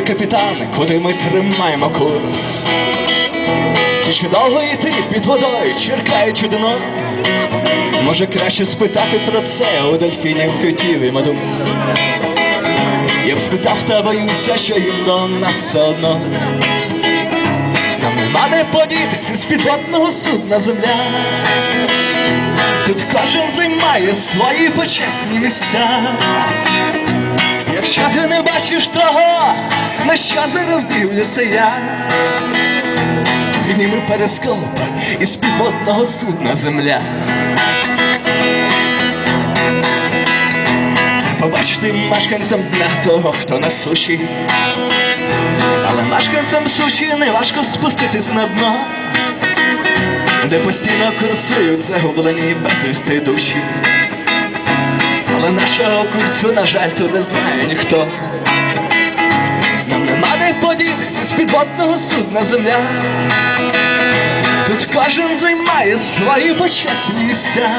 капітан, куди ми тримаємо курс. Чи ще довго йти під водою, черкаючи дно? Може краще спитати про це у дельфінів, китів і медуз. Я б спитав та боюся, що їм до нас все одно. Нам нема де подітися з підводного судна земля. Тут кожен займає свої почесні місця. Якщо ти не бачиш того, на що зараз дивлюся я, підніми перископ із підводного судна земля. Побачити мешканцям дна того, хто на суші. Але мешканцям суші не важко спуститись на дно, де постійно курсують загублені безвісти душі. Але нашого курсу, на жаль, тут не знає ніхто. Нам нема де подітися з підводного судна земля. Тут кожен займає свої почесні місця.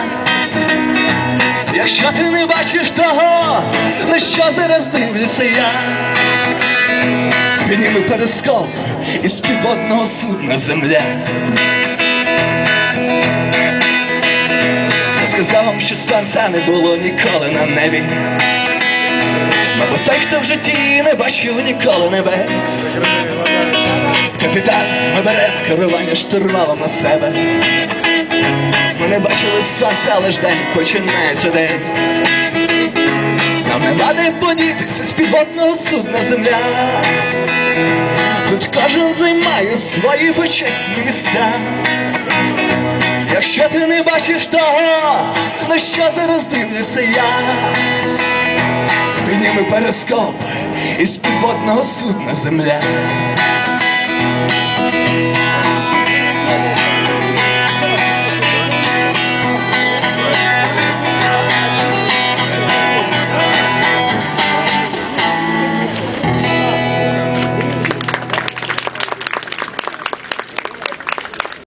Якщо ти не бачиш того, на що зараз дивлюся я, підніми перископ із підводного судна земля. Сказав що сонця не було ніколи на небі. Мабуть, той, хто в житті не бачив ніколи небес. Капітан, ми беремо керування штурвалом на себе. Ми не бачили сонця, лиш день починається десь. Нам нема де подітися з підводного судна земля. Тут кожен займає свої почесні місця. Якщо ти не бачиш того, на що зараз дивлюся я, підніми перископ із підводного судна земля.